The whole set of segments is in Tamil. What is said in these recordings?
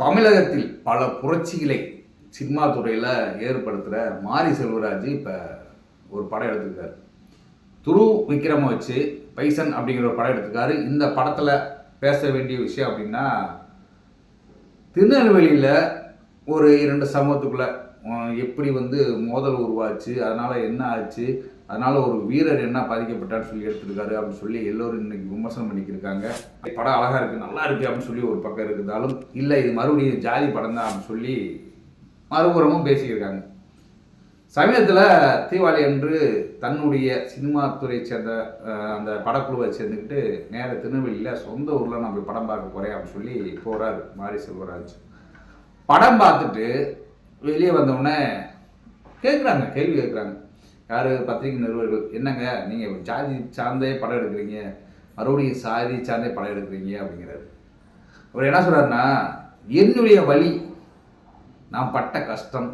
தமிழகத்தில் பல புரட்சிகளை சினிமா துறையில் ஏற்படுத்துகிற மாரி செல்வராஜ் இப்போ ஒரு படம் எடுத்திருக்காரு. துரு விக்ரம வச்சு பைசன் அப்படிங்கிற ஒரு படம் எடுத்துருக்காரு. இந்த படத்தில் பேச வேண்டிய விஷயம் அப்படின்னா திருநெல்வேலியில் ஒரு இரண்டு சமூகத்துக்குள்ளே எப்படி வந்து மோதல் உருவாச்சு அதனால் என்ன ஆச்சு அதனால் ஒரு வீரர் என்ன பாதிக்கப்பட்டார்னு சொல்லி எடுத்திருக்காரு அப்படின்னு சொல்லி எல்லோரும் இன்னைக்கு விமர்சனம் பண்ணிக்கிருக்காங்க. படம் அழகாக இருக்குது நல்லா இருக்குது அப்படின்னு சொல்லி ஒரு பக்கம் இருந்தாலும் இல்லை இது மறுபடியும் ஜாதி படம் தான் அப்படின்னு சொல்லி மறுபுறமும் பேசியிருக்காங்க சமீபத்தில் தீபாவளி அன்று தன்னுடைய சினிமா துறை சேர்ந்த அந்த படக்குழுவை சேர்ந்துக்கிட்டு நேர திருநெல்வேலியில் சொந்த ஊரில் நான் போய் படம் பார்க்க போகிறேன் அப்படின்னு சொல்லி போகிறார் மாரி செல்வராஜ். படம் பார்த்துட்டு வெளியே வந்தவுடனே கேட்குறாங்க கேள்வி கேட்குறாங்க யார் பத்திரிகை நிறுவனர்கள்? என்னங்க? நீங்கள் ஜாதி சார்ந்தே படம் எடுக்கிறீங்க. மறுபடியும் சாதி சார்ந்தே படம் எடுக்கிறீங்க அப்படிங்கிறாரு. அவர் என்ன சொல்கிறாருன்னா என்னுடைய வழி நான் பட்ட கஷ்டம்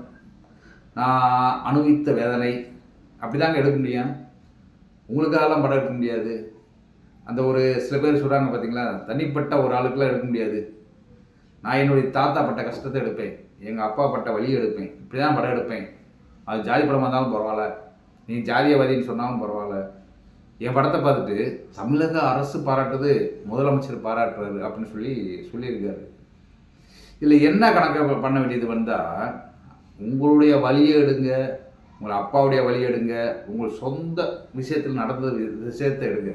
நான் அனுபவித்த வேதனை அப்படிதாங்க எடுக்க முடியும். உங்களுக்காகலாம் படம் எடுக்க முடியாது. அந்த ஒரு சில பேர் சொல்கிறாங்க பார்த்தீங்களா தனிப்பட்ட ஒரு ஆளுக்கெல்லாம் எடுக்க முடியாது. நான் என்னுடைய தாத்தா பட்ட கஷ்டத்தை எடுப்பேன். எங்கள் அப்பா பட்ட வழியை எடுப்பேன். இப்படி தான் படம் எடுப்பேன். அது ஜாதி படமாக இருந்தாலும் பரவாயில்ல. நீ ஜாதியவாதின்னு சொன்னாலும் பரவாயில்ல. என் படத்தை பார்த்துட்டு தமிழக அரசு பாராட்டுது முதலமைச்சர் பாராட்டுறாரு அப்படின்னு சொல்லி சொல்லியிருக்காரு. இதில் என்ன கணக்கு பண்ண வேண்டியது வந்தால் உங்களுடைய வழியை எடுங்க உங்கள் அப்பாவுடைய வழியை எடுங்க உங்கள் சொந்த விஷயத்தில் நடந்த வி- விஷயத்தை எடுங்க.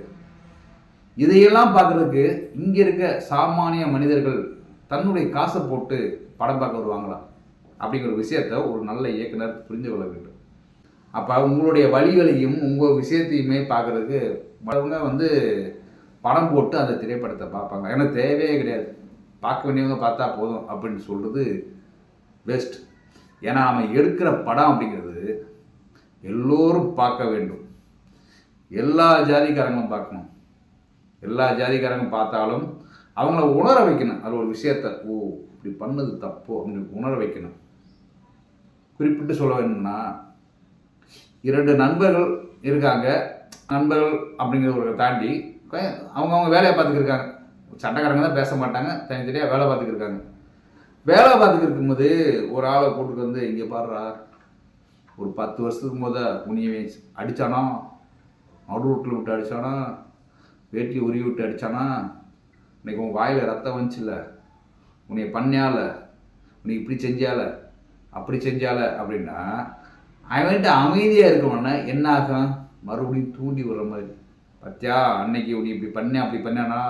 இதையெல்லாம் பார்க்குறதுக்கு இங்கே இருக்க சாமானிய மனிதர்கள் தன்னுடைய காசை போட்டு படம் பார்க்க வருவாங்களா? அப்படிங்கிற ஒரு விஷயத்த ஒரு நல்ல இயக்குனர் புரிந்து கொள்ள வேண்டும். அப்போ உங்களுடைய வழிகளையும் உங்கள் விஷயத்தையுமே பார்க்குறதுக்கு மற்றவங்க வந்து படம் போட்டு அந்த திரைப்படத்தை பார்ப்பாங்க. ஏன்னா தேவையே கிடையாது. பார்க்க வேண்டியவங்க பார்த்தா போதும் அப்படின்னு சொல்கிறது பெஸ்ட் ஏன்னா நம்ம எடுக்கிற படம் அப்படிங்கிறது எல்லோரும் பார்க்க வேண்டும். எல்லா ஜாதிக்காரங்களும் பார்க்கணும். எல்லா ஜாதிக்காரங்க பார்த்தாலும் அவங்கள உணர வைக்கணும். அது ஒரு விஷயத்த ஓ இப்படி பண்ணது தப்பு அப்படின்னு உணர வைக்கணும். குறிப்பிட்டு சொல்ல வேணும்னா இரண்டு நண்பர்கள் இருக்காங்க. நண்பர்கள் அப்படிங்கிறத தாண்டி அவங்கவுங்க வேலையை பார்த்துக்கிருக்காங்க. சட்டக்காரங்க தான் பேச மாட்டாங்க தனித்தனியாக வேலை பார்த்துக்கிருக்காங்க. வேலை பார்த்துக்கிருக்கும் போது ஒரு ஆளை கூட்டுக்கு வந்து இங்கே பாடுறா ஒரு பத்து வருஷத்துக்கு போத உனியை அடித்தானா நடு ரூட்டில் விட்டு அடித்தானா வேட்டி உருவி விட்டு அடித்தானா இன்னைக்கு உன் வாயில் ரத்தம் வந்துச்சுல்ல உன்னை பண்ணியால உன்னை இப்படி செஞ்சால அப்படி செஞ்சால? அப்படின்னா அவன்கிட்ட அமைதியாக இருக்கவன என்ன ஆகும் மறுபடியும் தூண்டி விடுற மாதிரி. பத்தியா அன்னைக்கு உனி இப்படி பண்ண அப்படி பண்ணானா?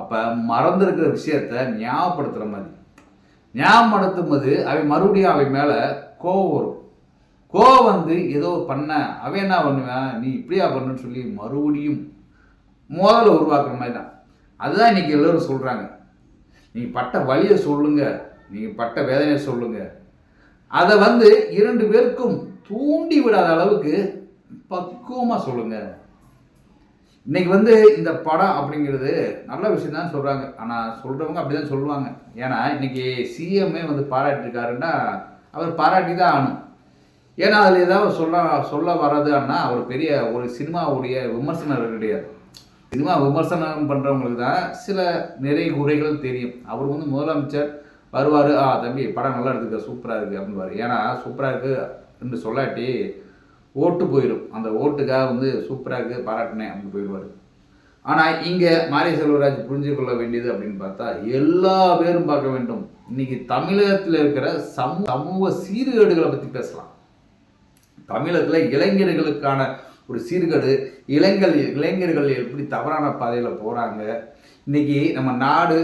அப்போ மறந்துருக்கிற விஷயத்த ஞாபகப்படுத்துகிற மாதிரி. ஞாபகப்படுத்தும் போது அவன் மறுபடியும் அவன் மேலே கோவம் வரும். கோவம் வந்து ஏதோ பண்ண அவன் என்ன பண்ணுவேன்? நீ இப்படியா பண்ணுன்னு சொல்லி மறுபடியும் மோதலை உருவாக்குற மாதிரி தான். அதுதான் இன்றைக்கி எல்லோரும் சொல்கிறாங்க நீங்கள் பட்ட வழியை சொல்லுங்க. நீங்கள் பட்ட வேதனையை சொல்லுங்கள் அதை வந்து இரண்டு பேருக்கும் தூண்டி விடாத அளவுக்கு பக்குவமாக சொல்லுங்கள் இன்னைக்கு வந்து இந்த படம் அப்படிங்கிறது நல்ல விஷயம் தான் சொல்கிறாங்க ஆனால் சொல்கிறவங்க அப்படி தான் சொல்லுவாங்க. ஏன்னா இன்னைக்கு சிஎம்ஏ வந்து பாராட்டிருக்காருன்னா அவர் பாராட்டி தான் ஆகணும். ஏன்னா அதில் ஏதாவது சொல்ல சொல்ல வர்றதுன்னா அவர் பெரிய ஒரு சினிமாவுடைய விமர்சனர் கிடையாது. சினிமா விமர்சனம் பண்ணுறவங்களுக்கு தான் சில நிறை குறைகள் தெரியும். அவர் வந்து முதலமைச்சர் வருவார். ஆ தம்பி படம் நல்லா எடுத்துக்க சூப்பராக இருக்குது அப்படின்வார் ஏன்னா சூப்பராக இருக்குது என்று சொல்லாட்டி ஓட்டு போயிடும் அந்த ஓட்டுக்காக வந்து சூப்பராக இருக்குது பாராட்டினேன் அப்படின்னு போயிடுவார். ஆனால் இங்கே மாரி செல்வராஜ் புரிஞ்சு கொள்ள வேண்டியது அப்படின்னு பார்த்தா எல்லா பேரும் பார்க்க வேண்டும். இன்னைக்கு தமிழகத்தில் இருக்கிற சமூக சமூக சீர்கேடுகளை பற்றி பேசலாம். தமிழகத்தில் இளைஞர்களுக்கான ஒரு சீர்கேடு இளைஞர் இளைஞர்கள் எப்படி தவறான பாதையில் போகிறாங்க இன்னைக்கு நம்ம நாடு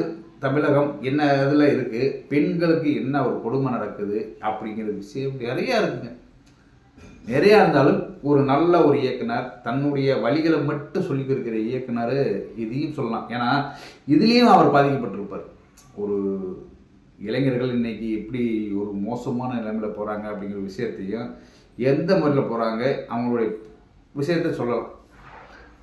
தமிழகம் என்ன இதில் இருக்குது பெண்களுக்கு என்ன ஒரு கொடுமை நடக்குது அப்படிங்கிற விஷயம் நிறையா இருக்குங்க. நிறையா இருந்தாலும் ஒரு நல்ல ஒரு இயக்குனர் தன்னுடைய வழிகளை மட்டும் சொல்லி கொடுக்கிற இயக்குனர் இதையும் சொல்லலாம். ஏன்னா இதுலேயும் அவர் பாதிக்கப்பட்டிருப்பார். ஒரு இளைஞர்கள் இன்னைக்கு எப்படி ஒரு மோசமான நிலைமையில் போகிறாங்க அப்படிங்கிற விஷயத்தையும் எந்த முறையில் போகிறாங்க அவங்களுடைய விஷயத்தை சொல்லலாம்.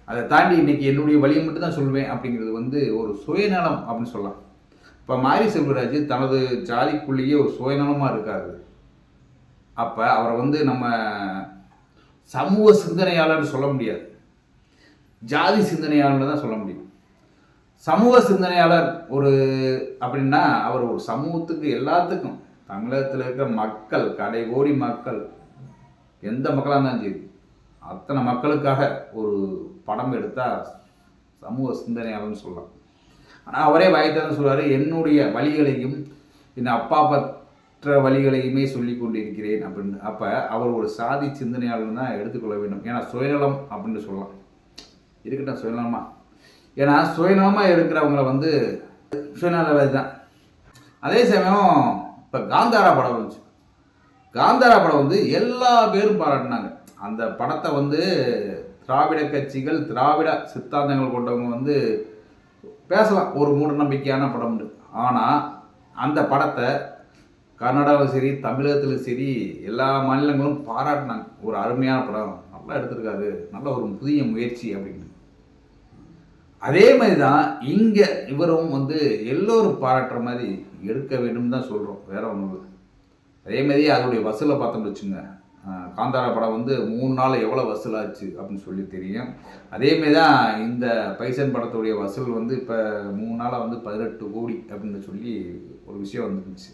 அதை தாண்டி இன்னைக்கு என்னுடைய வழியை மட்டும் தான் சொல்லுவேன் அப்படிங்கிறது வந்து ஒரு சுயநலம் அப்படின்னு சொல்லலாம். இப்போ மாரி செல்வராஜ் தனது ஜாதிக்குள்ளேயே ஒரு சுயநலமாக இருக்காது அப்போ அவரை வந்து நம்ம சமூக சிந்தனையாளர்னு சொல்ல முடியாது. ஜாதி சிந்தனையாளர்னு தான் சொல்ல முடியும். சமூக சிந்தனையாளர் ஒரு அப்படின்னா அவர் ஒரு சமூகத்துக்கு எல்லாத்துக்கும் தமிழகத்தில் இருக்கிற மக்கள் கடை கோடி மக்கள் எந்த மக்களாக இருந்தாலும் சரி அத்தனை மக்களுக்காக ஒரு படம் எடுத்தால் சமூக சிந்தனையாளர்னு சொல்லலாம். ஆனால் அவரே வாய்த்தான் சொல்லுவார் என்னுடைய வழிகளையும் என் அப்பா மற்ற வழிகளையுமே சொல்லி கொண்டிருக்கிறேன் அப்படின்னு. அப்போ அவர் ஒரு சாதி சிந்தனையாளர் தான் எடுத்துக்கொள்ள வேண்டும். ஏன்னா சுயநலம் அப்படின்னு சொல்லலாம். இருக்கட்டும் சுயநலமா. ஏன்னா சுயநலமாக இருக்கிறவங்கள வந்து சுயநலவாதி தான் அதே சமயம் இப்போ காந்தாரா படம் வந்துச்சு. காந்தாரா படம் வந்து எல்லா பேரும் பாராட்டினாங்க. அந்த படத்தை வந்து திராவிட கட்சிகள் திராவிட சித்தாந்தங்கள் கொண்டவங்க வந்து பேசலாம். ஒரு மூட நம்பிக்கையான படம்னு. ஆனால் அந்த படத்தை கர்நாடகாவில் சரி தமிழகத்திலும் சரி எல்லா மாநிலங்களும் பாராட்டினாங்க. ஒரு அருமையான படம். நல்லா எடுத்திருக்காரு. நல்ல ஒரு புதிய முயற்சி அப்படின்னு. அதே மாதிரி தான் இங்கே இவரும் வந்து எல்லோரும் பாராட்டுற மாதிரி எடுக்க வேண்டும் தான் சொல்கிறோம் வேற ஒன்றும் இல்லை. அதே மாதிரி அதோடைய வசூலை பார்த்தோம்னு வச்சுங்க. காந்தார காந்தாரா படம் வந்து மூணு நாள் எவ்வளோ வசூலாச்சு அப்படின்னு சொல்லி தெரியும். அதேமாரி தான் இந்த பைசன் படத்துடைய வசூல் வந்து இப்போ மூணு நாளாக வந்து பதினெட்டு கோடி அப்படின்னு சொல்லி ஒரு விஷயம் வந்துருந்துச்சு.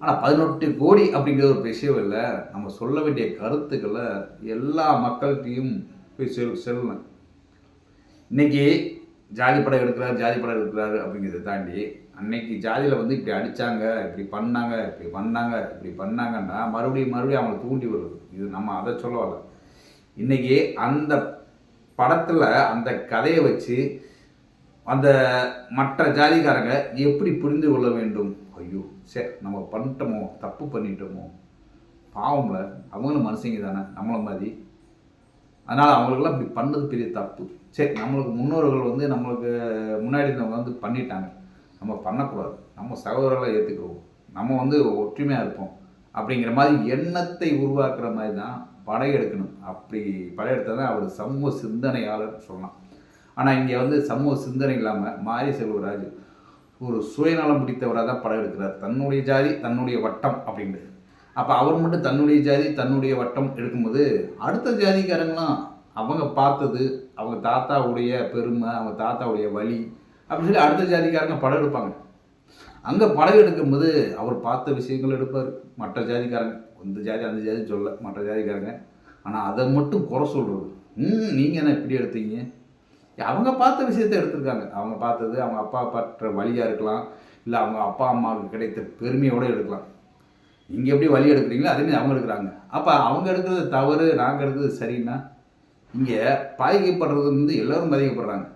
ஆனால் பதினெட்டு கோடி அப்படிங்கிற ஒரு விஷயம் இல்லை நம்ம சொல்ல வேண்டிய கருத்துக்களை எல்லா மக்கள்கிட்டையும் போய் செல் செல்லணும். இன்னைக்கு ஜாதி படம் எடுக்கிறாரு ஜாதி படம் எடுக்கிறாரு அப்படிங்கிறத தாண்டி அன்னைக்கு ஜாதியில் வந்து இப்படி அடித்தாங்க இப்படி பண்ணாங்க இப்படி பண்ணாங்க இப்படி பண்ணாங்கன்னா மறுபடியும் மறுபடியும் அவங்களை தூண்டி வருது இது நம்ம அதை சொல்ல வரல. இன்றைக்கி அந்த படத்தில் அந்த கதையை வச்சு அந்த மற்ற ஜாதிக்காரங்க எப்படி புரிந்து கொள்ள வேண்டும்? ஐயோ சரி நம்ம பண்ணிட்டோமோ தப்பு பண்ணிட்டோமோ. பாவம்ல அவங்களும் மனுஷங்க தானே நம்மளை மாதிரி. அதனால் அவங்களுக்கெல்லாம் இப்படி பண்ணது பெரிய தப்பு. சரி நம்மளுக்கு முன்னோர்கள் வந்து நம்மளுக்கு முன்னாடி இருந்தவங்க வந்து பண்ணிட்டாங்க. நம்ம பண்ணக்கூடாது. நம்ம சகோதரர்களை ஏற்றுக்குவோம் நம்ம வந்து ஒற்றுமையாக இருப்போம். அப்படிங்கிற மாதிரி எண்ணத்தை உருவாக்குற மாதிரி தான் படையெடுக்கணும் அப்படி படையெடுத்தால் தான் அவர் சமூக சிந்தனையாளர் சொல்லலாம். ஆனால் இங்கே வந்து சமூக சிந்தனை இல்லாமல் மாரி செல்வராஜ் ஒரு சுயநலம் பிடித்தவராக தான் படம் எடுக்கிறார். தன்னுடைய ஜாதி தன்னுடைய வட்டம் அப்படின்ட்டு. அப்போ அவர் மட்டும் தன்னுடைய ஜாதி தன்னுடைய வட்டம் எடுக்கும்போது அடுத்த ஜாதிக்காரங்களாம் அவங்க பார்த்தது அவங்க தாத்தாவுடைய பெருமை அவங்க தாத்தாவுடைய வழி அப்படின்னு சொல்லி அடுத்த ஜாதிக்காரங்க படம் எடுப்பாங்க. அங்கே படம் எடுக்கும்போது அவர் பார்த்த விஷயங்கள் எடுப்பார். மற்ற ஜாதிக்காரங்க இந்த ஜாதி அந்த ஜாதி சொல்ல மற்ற ஜாதிக்காரங்க. ஆனால் அதை மட்டும் குறை சொல்கிறது ம் நீங்கள் என்ன இப்படி எடுத்தீங்க? அவங்க பார்த்த விஷயத்தை எடுத்திருக்காங்க. அவங்க பார்த்தது அவங்க அப்பா பற்ற வழியாக இருக்கலாம் இல்லை அவங்க அப்பா அம்மாவுக்கு கிடைத்த பெருமையோடு எடுக்கலாம். நீங்கள் எப்படி வழி எடுக்கிறீங்களோ அதேமாதிரி அவங்க எடுக்கிறாங்க. அப்போ அவங்க எடுக்கிறது தவறு நாங்கள் எடுக்கிறது சரின்னா இங்கே பாதிக்கப்படுறது வந்து எல்லோரும் பாதிக்கப்படுறாங்க.